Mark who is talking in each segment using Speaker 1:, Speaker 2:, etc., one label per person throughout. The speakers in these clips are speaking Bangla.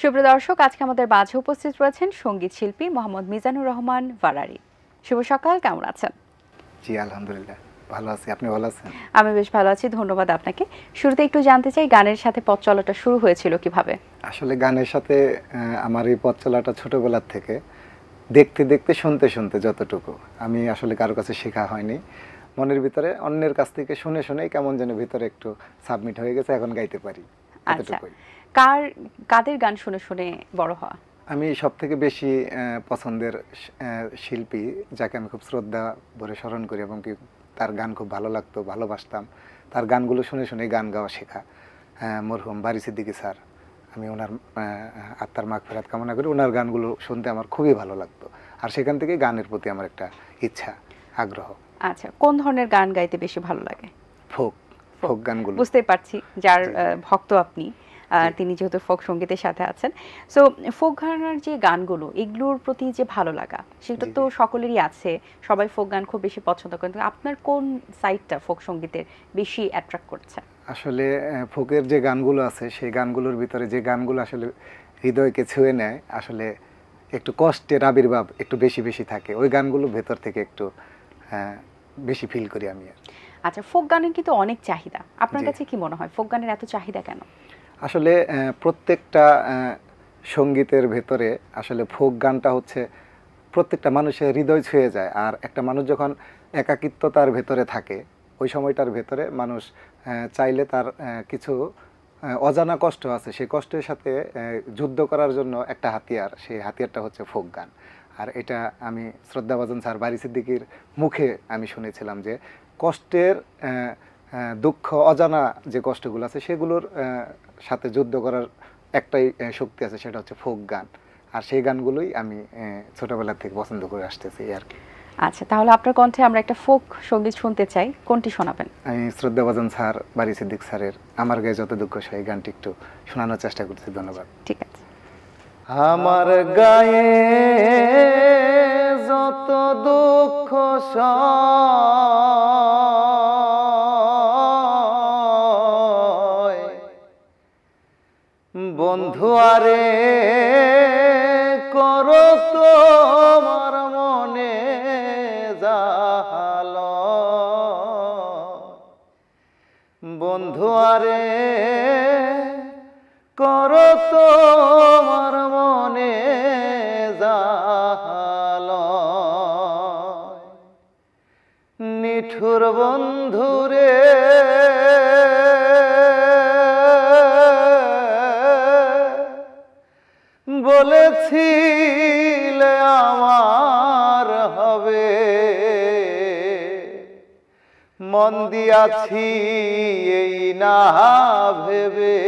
Speaker 1: সুপ্রিয় দর্শক আজকে আমাদের মাঝে উপস্থিত রয়েছেন সংগীত শিল্পী মোহাম্মদ মিজানুর রহমান ভারারি। শুভ সকাল কেমন আছেন?
Speaker 2: জি আলহামদুলিল্লাহ। ভালো আছি আপনি ভালো আছেন?
Speaker 1: আমি বেশ ভালো আছি ধন্যবাদ আপনাকে। শুরুতে একটু জানতে চাই গানের সাথে পথ চলাটা শুরু হয়েছিল কীভাবে?
Speaker 2: আসলে গানের সাথে আহ, আমার এই পথ চলাটা ছোটবেলার থেকে দেখতে দেখতে শুনতে শুনতে যতটুকু আমি আসলে কারও কাছে শেখা হয়নি। মনের ভিতরে অন্যের কাছ থেকে শুনে শুনেই কেমন যেন ভিতরে একটু সাবমিট হয়ে গেছে এখন গাইতে পারি।
Speaker 1: আচ্ছা।
Speaker 2: এতটুকুই।
Speaker 1: কার কাদের গান শুনে শুনে বড় হওয়া?
Speaker 2: আমি সব থেকে বেশি পছন্দের শিল্পী যাকে আমি খুব শ্রদ্ধা ভরে স্মরণ করি এবং কি তার গান খুব ভালো লাগতো ভালোবাসতাম। তার গানগুলো শুনে শুনে গান গাওয়া শেখা। মরহুম বারি সিদ্দিকী স্যার আমি ওনার আত্মার মাগ ফেরাত কামনা করি ওনার গানগুলো শুনতে আমার খুবই ভালো লাগতো। আর সেখান থেকে গানের প্রতি আমার একটা ইচ্ছা আগ্রহ।
Speaker 1: আচ্ছা কোন ধরনের গান গাইতে বেশি ভালো লাগে?
Speaker 2: ফোক ফোক গানগুলো।
Speaker 1: বুঝতেই পারছি যার ভক্ত আপনি তিনি যেহেতু ফোক সঙ্গীতের সাথে আছেন। সো ফোক ঘরানার যে গানগুলো এগুলোর প্রতি যে ভালো লাগা সেটা তো সকলেরই আছে। সবাই ফোক গান খুব বেশি পছন্দ করেন। আপনার কোন সাইডটা ফোক সঙ্গীতের বেশি অ্যাট্রাক্ট করছে?
Speaker 2: আসলে ফোকের যে গানগুলো আছে সেই গানগুলোর ভিতরে যে গানগুলো আসলে হৃদয়কে ছুঁয়ে নেয় আসলে একটু কষ্টের আবির্ভাব একটু বেশি বেশি থাকে। ওই গানগুলো ভেতর থেকে একটু বেশি ফিল করি আমি
Speaker 1: আচ্ছা ফোক গানের কিন্তু অনেক চাহিদা। আপনার কাছে কি মনে হয়? ফোক গানের এত চাহিদা কেন?
Speaker 2: আসলে প্রত্যেকটা সঙ্গীতের ভেতরে আসলে ফোক গানটা হচ্ছে প্রত্যেকটা মানুষের হৃদয় ছুঁয়ে যায়। আর একটা মানুষ যখন একাকিত্বতার ভেতরে থাকে ওই সময়টার ভেতরে মানুষ চাইলে তার কিছু অজানা কষ্ট আছে। সেই কষ্টের সাথে যুদ্ধ করার জন্য একটা হাতিয়ার সেই হাতিয়ারটা হচ্ছে ফোক গান। আর এটা আমি শ্রদ্ধাভাজন স্যার বারি সিদ্দিকির মুখে আমি শুনেছিলাম যে কষ্টের দুঃখ অজানা যে কষ্টগুলো আছে সেগুলোর সাথে যুদ্ধ করার একটাই শক্তি আছে সেটা হচ্ছে ফোক গান। আর সেই গানগুলোই আমি ছোটবেলা থেকে পছন্দ করে আসতেছি আর কি।
Speaker 1: আচ্ছা তাহলে আপনার কণ্ঠে আমরা একটা ফোক সংগীত শুনতে চাই। কোনটি শোনাবেন?
Speaker 2: আমি শ্রদ্ধাভাজন স্যার বারি সিদ্দিক স্যারের আমার গায়ে যত দুঃখ সেই গানটি একটু শোনানোর চেষ্টা করছি। ধন্যবাদ।
Speaker 1: ঠিক আছে।
Speaker 2: আমার গায়ে যত দুঃখ বন্ধু আরে করো তোমার মনে জাল বন্ধু আরে নিঠুর বন্ধুরে। বলেছিলে আমার হবে। মন দিয়াছি এই না ভেবে।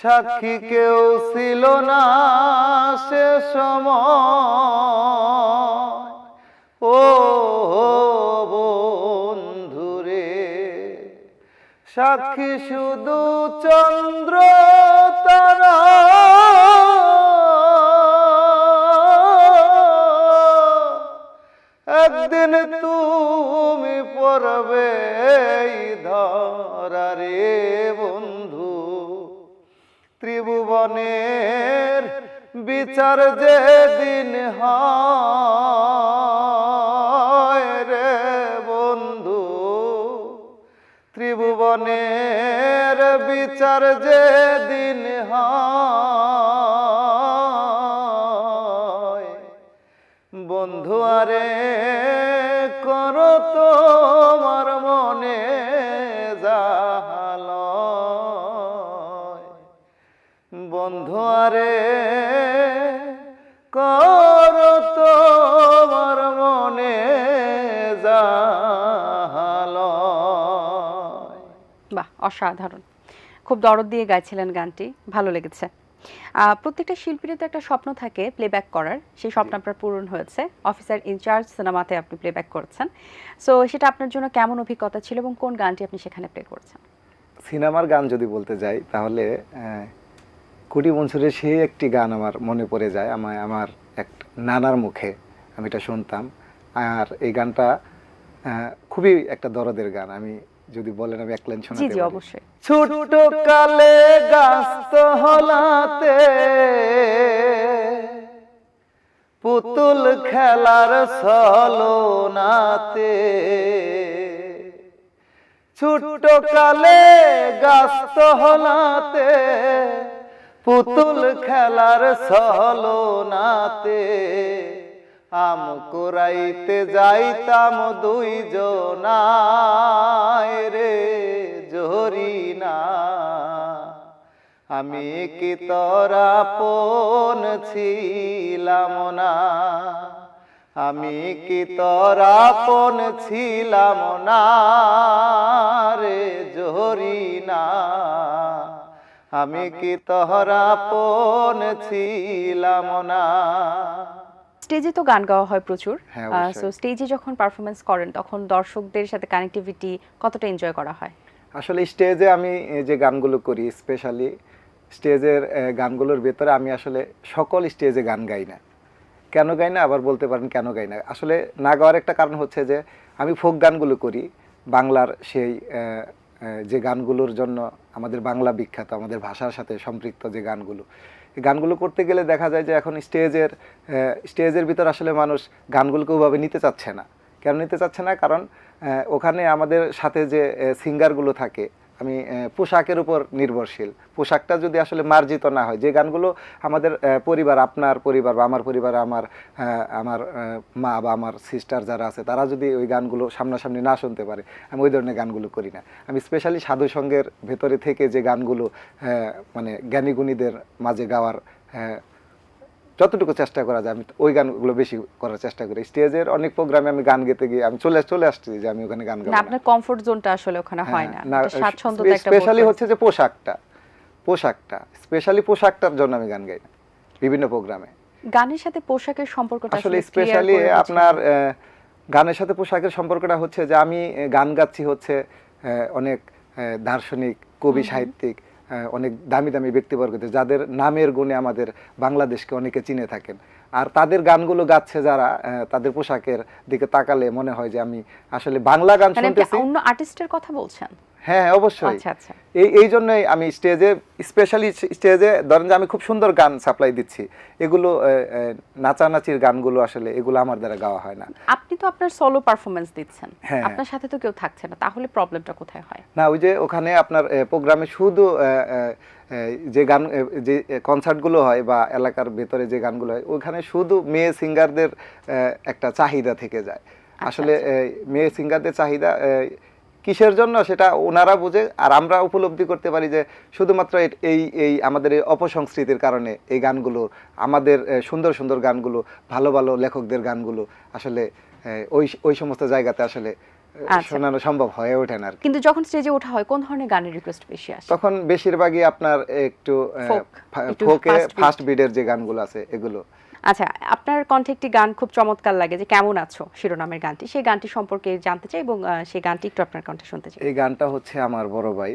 Speaker 2: সাক্ষী কেউ ছিল না সে সময়। সাক্ষী শুধু চন্দ্র তারা। একদিন তুমি পড়বে ধরারে বন্ধু। ত্রিভুবনের বিচার যে দিন হয় ত্রিভুবনের বিচার যে দিন বন্ধু আরে করো তোমার মনে জাল বন্ধু আরে করো
Speaker 1: অসাধারণ। খুব দরদ দিয়ে গাইছিলেন গানটি ভালো লেগেছে। প্রত্যেকটা শিল্পীরই তো একটা স্বপ্ন থাকে প্লেব্যাক করার সেই স্বপ্ন আপনার পূরণ হয়েছে। অফিসার ইনচার্জ সিনেমাতে আপনি প্লেব্যাক করছেন। সো সেটা আপনার জন্য কেমন অভিজ্ঞতা ছিল এবং কোন গানটি আপনি সেখানে প্লে করছেন?
Speaker 2: সিনেমার গান যদি বলতে যাই তাহলে কুটি মনসুরের সেই একটি গান আমার মনে পড়ে যায়। আমায় আমার এক নানার মুখে আমি এটা শুনতাম। আর এই গানটা খুবই একটা দরদের গান। আমি যদি বলেন আমি এক লাইন
Speaker 1: জি
Speaker 2: শোনাতে
Speaker 1: জি
Speaker 2: পারি।
Speaker 1: অবশ্যই
Speaker 2: ছোট্ট কালে গাস্ত হলাতে পুতুল খেলার সলনাতে ছোট্ট কালে গাস্ত হলাতে পুতুল খেলার সলনাতে আম কুরাইতে যাইতাম দুই জনায় রে জহরিনা। আমি কি তোরা পন ছিলাম না? আমি কি তোরা পন ছিলাম না রে জহরিনা? আমি কি তোরা পন ছিলাম না?
Speaker 1: স্টেজে তো গান গাওয়া হয় প্রচুর।
Speaker 2: হ্যাঁ,
Speaker 1: সো স্টেজে যখন পারফরমেন্স করেন তখন দর্শকদের সাথে কানেক্টিভিটি কতটা এনজয় করা হয়?
Speaker 2: আসলে স্টেজে আমি যে গানগুলো করি স্পেশালি স্টেজের গানগুলোর ভেতরে আমি আসলে সকল স্টেজে গান গাই না। কেন গাই না? আবার বলতে পারেন কেন গাই না? আসলে না গাওয়ার একটা কারণ হচ্ছে যে আমি ফোক গানগুলো করি বাংলার সেই যে গানগুলোর জন্য আমাদের বাংলা বিখ্যাত আমাদের ভাষার সাথে সম্পৃক্ত যে গানগুলো। গানগুলো করতে গেলে দেখা যায় যে এখন স্টেজের স্টেজের ভিতর আসলে মানুষ গানগুলোকে ওভাবে নিতে চাচ্ছে না। কেন নিতে চাচ্ছে না? কারণ ওখানে আমাদের সাথে যে সিঙ্গারগুলো থাকে আমি পোশাকের উপর নির্ভরশীল। পোশাকটা যদি আসলে মার্জিত না হয়, যে গানগুলো আমাদের পরিবার, আপনার পরিবার বা আমার পরিবার আমার আমার মা বা আমার সিস্টার যারা আছে, তারা যদি ওই গানগুলো সামনাসামনি না শুনতে পারে, আমি ওই ধরনের গানগুলো করি না। আমি স্পেশালি সাধু সঙ্গের ভেতরে থেকে যে গানগুলো মানে জ্ঞানীগুণীদের মাঝে গাওয়ার যতটুকু চেষ্টা করা যায় আমি ওই গানগুলো বেশি করার চেষ্টা করি। স্টেজের অনেক প্রোগ্রামে আমি গান গেতে গিয়ে আমি চলে চলে আসছি যে আমি ওখানে গান গাবো
Speaker 1: না।
Speaker 2: না।
Speaker 1: আপনার কমফোর্ট জোনটা আসলে ওখানে হয় না।
Speaker 2: হ্যাঁ,
Speaker 1: একটা স্বাচ্ছন্দ্যতা একটা
Speaker 2: স্পেশালি হচ্ছে যে পোশাকটা পোশাকটা স্পেশালি পোশাকটার জন্য আমি গান গাই না বিভিন্ন প্রোগ্রামে
Speaker 1: গানের সাথে পোশাকের সম্পর্কটা
Speaker 2: আসলে স্পেশালি আপনার গানের সাথে পোশাকের সম্পর্কটা হচ্ছে যে আমি গান গাচ্ছি হচ্ছে অনেক দার্শনিক কবি সাহিত্যিক। অনেক দামি দামি ব্যক্তিবর্গদের যাদের নামের গুণে আমাদের বাংলাদেশকে অনেকে চিনে থাকেন। আর তাদের গানগুলো গাচ্ছে যারা তাদের পোশাকের দিকে তাকালে মনে হয় যে আমি আসলে বাংলা গান
Speaker 1: মানে
Speaker 2: শুনতেছি।
Speaker 1: অন্য আর্টিস্টের কথা বলছেন?
Speaker 2: হ্যাঁ হ্যাঁ, অবশ্যই।
Speaker 1: আচ্ছা আচ্ছা।
Speaker 2: এই এই জন্যই আমি স্টেজে স্পেশালি স্টেজে ধরেন যে আমি খুব সুন্দর গান সাপ্লাই দিচ্ছি। এগুলো নাচানাচির গানগুলো আসলে এগুলো আমার দ্বারা গাওয়া হয় না।
Speaker 1: আপনি তো আপনার সোলো পারফরমেন্স দিচ্ছেন।
Speaker 2: হ্যাঁ।
Speaker 1: আপনার সাথে তো কেউ থাকছে না। তাহলে প্রবলেমটা কোথায় হয়?
Speaker 2: না ওই যে ওখানে আপনার প্রোগ্রামে শুধু যে গান যে কনসার্টগুলো হয় বা এলাকার ভেতরে যে গানগুলো হয় ওখানে শুধু মেয়ে সিঙ্গারদের একটা চাহিদা থেকে যায়। আসলে আহ, মেয়ে সিঙ্গারদের চাহিদা কিসের জন্য সেটা ওনারা বুঝে আর আমরা উপলব্ধি করতে পারি যে শুধুমাত্র এই এই আমাদের এই অপসংস্কৃতির কারণে এই গানগুলো আমাদের সুন্দর সুন্দর গানগুলো ভালো ভালো লেখকদের গানগুলো আসলে ওই ওই সমস্ত জায়গাতে আসলে
Speaker 1: আচ্ছা।
Speaker 2: শোনানো সম্ভব হয়ে ওঠে না
Speaker 1: কিন্তু যখন স্টেজে ওঠা হয় কোন ধরনের গানের রিকোয়েস্ট বেশি আসে?
Speaker 2: তখন বেশিরভাগই আপনার একটু ফোকে ফাস্ট বিডের যে গানগুলো আছে এগুলো।
Speaker 1: আচ্ছা আপনার কণ্ঠে একটি গান খুব চমৎকার লাগে যে কেমন আছো শিরোনামের গানটি। সেই গানটি সম্পর্কে জানতে চাই এবং সেই গানটি একটু আপনার কণ্ঠে শুনতে চাই।
Speaker 2: এই গানটা হচ্ছে আমার বড় ভাই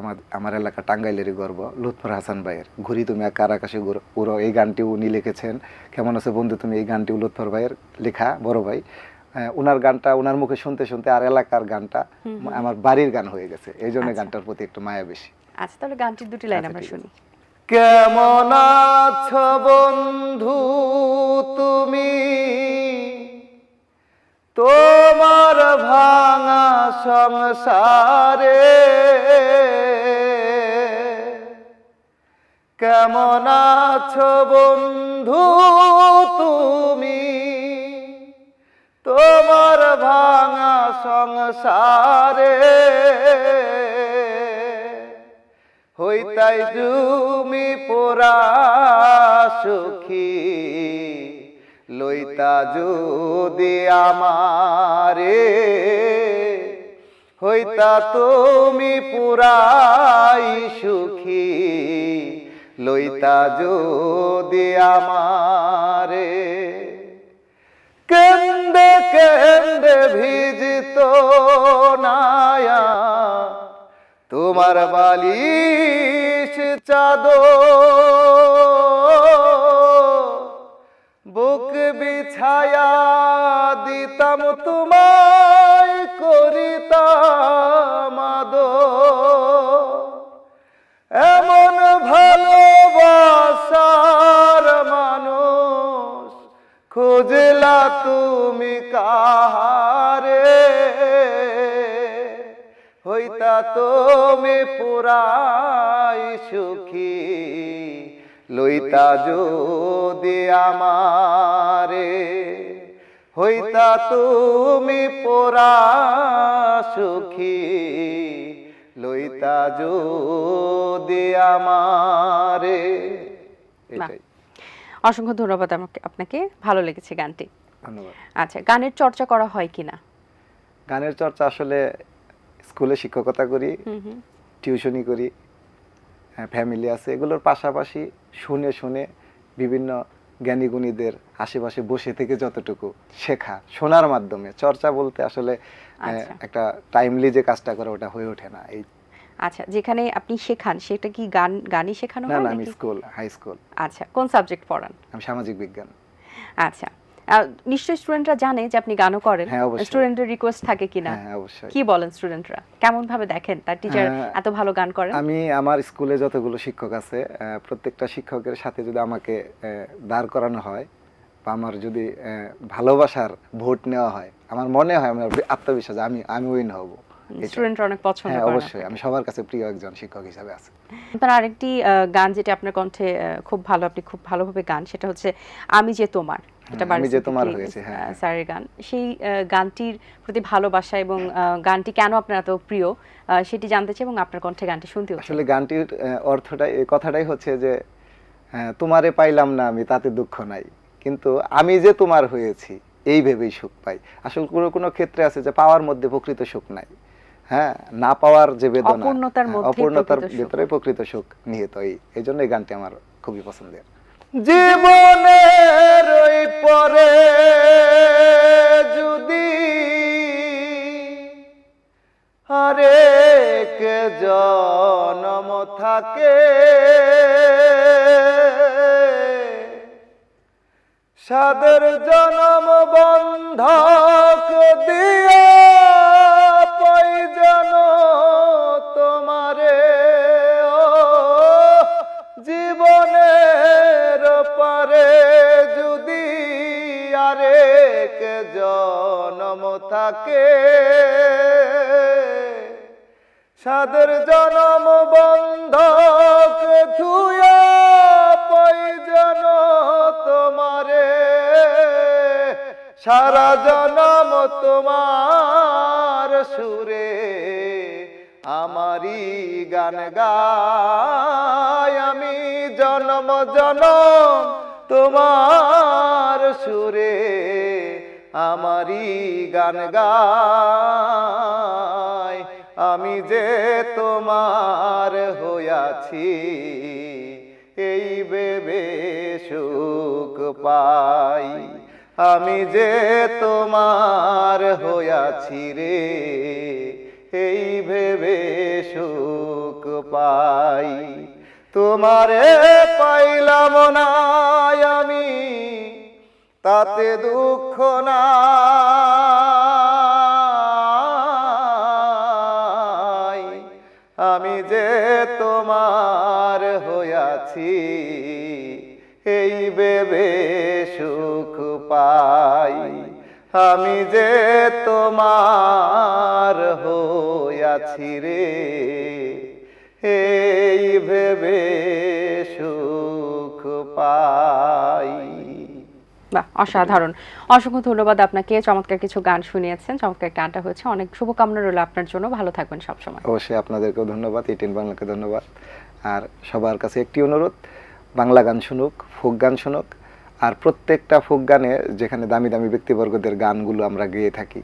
Speaker 2: আমার আমার এলাকা টাঙ্গাইলেরই গর্ব লুৎফর হাসান ভাইয়ের। ঘুরি তুমি আকার আকাশে উড়ো এই গানটি উনি লিখেছেন। কেমন আছে বন্ধু তুমি এই গানটি লুৎফর ভাইয়ের লেখা বড় ভাই। উনার গানটা উনার মুখে শুনতে শুনতে আর এলাকার গানটা আমার বাড়ির গান হয়ে গেছে। এই জন্য
Speaker 1: আচ্ছা।
Speaker 2: গানটার প্রতি একটু মায়া বেশি।
Speaker 1: আচ্ছা তাহলে গানটির দুটি লাইন
Speaker 2: আচ্ছা,
Speaker 1: আমরা শুনি।
Speaker 2: কেমন আছো বন্ধু তুমি? তোমার ভাঙা সংসারে কেমন আছো বন্ধু তুমি? তোমার ভাঙা সংসারে হইতাই তুমি পোরা সুখী, লইতা যদি আমারে, হইতা তুমি পুরাই সুখী, লইতা যদি আমারে। কেন্দে কেন্দে ভিজিত নায়া তোমার বালিশ চাদ বুক বিছায়া দিতাম তোমায় করিতাম এমন ভালোবাসার মানুষ খুঁজলা তুমি কা পুরাই সুখী। লইতা যদি আমারে হইতা তুমি পুরা সুখী। লইতা যদি আমারে
Speaker 1: অসংখ্য ধন্যবাদ আমাকে আপনাকে। ভালো লেগেছে গানটি।
Speaker 2: ধন্যবাদ।
Speaker 1: আচ্ছা গানের চর্চা করা হয় কিনা?
Speaker 2: গানের চর্চা আসলে স্কুলে শিক্ষকতা করি টিউশনি করি ফ্যামিলি আছে। এগুলোর পাশাপাশি শুনে শুনে বিভিন্ন জ্ঞানী গুণীদের আশেপাশে বসে থেকে যতটুকু শেখা শোনার মাধ্যমে। চর্চা বলতে আসলে
Speaker 1: আচ্ছা।
Speaker 2: একটা টাইমলি যে কাজটা করে ওটা হয়ে ওঠে না। এই
Speaker 1: আচ্ছা যেখানে আপনি শেখান সেটা কি গান গানই শেখানো হয়
Speaker 2: না আমি স্কুল হাই স্কুল
Speaker 1: আচ্ছা কোন সাবজেক্ট পড়ান?
Speaker 2: আমি সামাজিক বিজ্ঞান।
Speaker 1: আচ্ছা। নিশ্চয়ই স্টুডেন্টরা জানে যে আপনি গানও করেন।
Speaker 2: হ্যাঁ,
Speaker 1: স্টুডেন্টের রিকোয়েস্ট থাকে কিনা।
Speaker 2: হ্যাঁ
Speaker 1: কি বলেন স্টুডেন্টরা কেমন ভাবে দেখেন তার টিচার
Speaker 2: হ্যাঁ,
Speaker 1: এত ভালো গান করেন?
Speaker 2: আমি আমার স্কুলে যতগুলো শিক্ষক আছে প্রত্যেকটা শিক্ষকের সাথে যদি আমাকে দাঁড় করানো হয় বা আমার যদি ভালোবাসার ভোট নেওয়া হয় আমার মনে হয় আমার আত্মবিশ্বাস আমি আমি উইন হব।
Speaker 1: স্টুডেন্টরা অনেক পছন্দ
Speaker 2: হ্যাঁ
Speaker 1: করে
Speaker 2: অবশ্যই। আমি সবার কাছে প্রিয় একজন শিক্ষক হিসাবে আছে।
Speaker 1: আপনার আরেকটি গান যেটা আপনার কণ্ঠে খুব ভালো আপনি খুব ভালোভাবে গান সেটা হচ্ছে আমি যে তোমার এটা
Speaker 2: হ্যাঁ, আমি যে তোমার হয়েছে, হ্যাঁ, হ্যাঁ।
Speaker 1: স্যারের গান। সেই গানটির প্রতি ভালোবাসা এবং গানটি কেন আপনার এত প্রিয় সেটি জানতে চাই এবং আপনার কণ্ঠে গানটি শুনতেও চাই।
Speaker 2: আসলে গানটির অর্থটাই কথাটাই হচ্ছে যে তোমারে পাইলাম না আমি তাতে দুঃখ নাই। কিন্তু আমি যে তোমার হয়েছি এই ভেবেই সুখ পাই। আসলে কোনো কোনো ক্ষেত্রে আছে যে পাওয়ার মধ্যে প্রকৃত সুখ নাই। হ্যাঁ না পাওয়ার যে বেদনা
Speaker 1: অপূর্ণতার
Speaker 2: হ্যাঁ, অপূর্ণতার
Speaker 1: প্রকৃত সুখ।
Speaker 2: ভিতরে প্রকৃত সুখ নিহিত এই এই জন্য এই গানটি আমার খুবই পছন্দের জীবনের ওই পরে যদি হরেক জনম থাকে সাদের জনম বন্ধক সাদের জনম বন্ধক থুয়া পাই তোমারে। সারা জনম তোমার সুরে আমারি গান গায়। আমি জনম জনম তোমার সুরে আমারি গান গায়। আমি যে তোমার হইয়াছি, এই বেবে সুখ পাই। আমি যে তোমার হইয়াছি রে, এই ভেবে সুখ পাই। তোমারে পাইলাম না আমি, তাতে দুঃখ নাই। তোমার হইয়াছি, এই বেবে সুখ পাই। আমি যে তোমার হইয়াছি রে, এই ভেবে সুখ পাই।
Speaker 1: অসাধারণ। অসংখ্য ধন্যবাদ আপনাকে। চমৎকার কিছু গান শুনিয়েছেন। চমৎকার আড্ডা হয়েছে। অনেক শুভকামনা রইল আপনার জন্য। ভালো থাকবেন সবসময়।
Speaker 2: অবশ্যই আপনাদেরকেও ধন্যবাদ। ইটিন বাংলাকে ধন্যবাদ। আর সবার কাছে একটি অনুরোধ, বাংলা গান শুনুক, ফোক গান শুনুক। আর প্রত্যেকটা ফোক গানে যেখানে দামি দামি ব্যক্তিবর্গদের গানগুলো আমরা গেয়ে থাকি,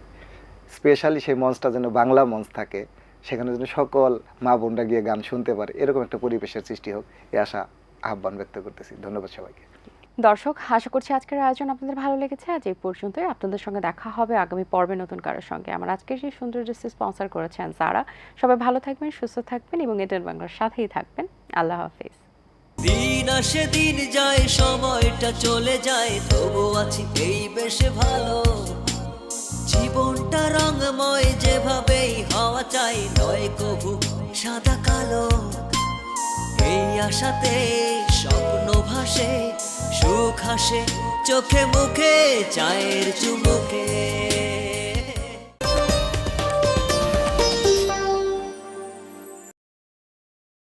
Speaker 2: স্পেশালি সেই মঞ্চটা যেন বাংলা মঞ্চ থাকে, সেখানে যেন সকল মা বোনরা গিয়ে গান শুনতে পারে, এরকম একটা পরিবেশের সৃষ্টি হোক, এ আশা আহ্বান ব্যক্ত করতেছি। ধন্যবাদ সবাইকে।
Speaker 1: দর্শক, আশা করছি আজকের আয়োজন আপনাদের ভালো লেগেছে। আজ এই পর্যন্তই। আপনাদের সঙ্গে দেখা হবে আগামী পর্বে নতুন কারোর সঙ্গে। আমার আজকের সেই সুন্দর ড্রেসটি স্পন্সর করেছেন যারা সবাই ভালো থাকবেন, সুস্থ থাকবেন এবং এটার বাংলার সাথেই থাকবেন। আল্লাহ হাফিজ।
Speaker 3: দিন আসে দিন যায়, সময়টা চলে যায়, তবু আছি এই বেশে ভালো। জীবনটা রঙময়, যেভাবেই হওয়া চাই, নয় কবু সাদা কালো। এই আশাতে স্বপ্ন ভাসে সুখ হাসে চোখে মুখে চায়ের চুমুকে।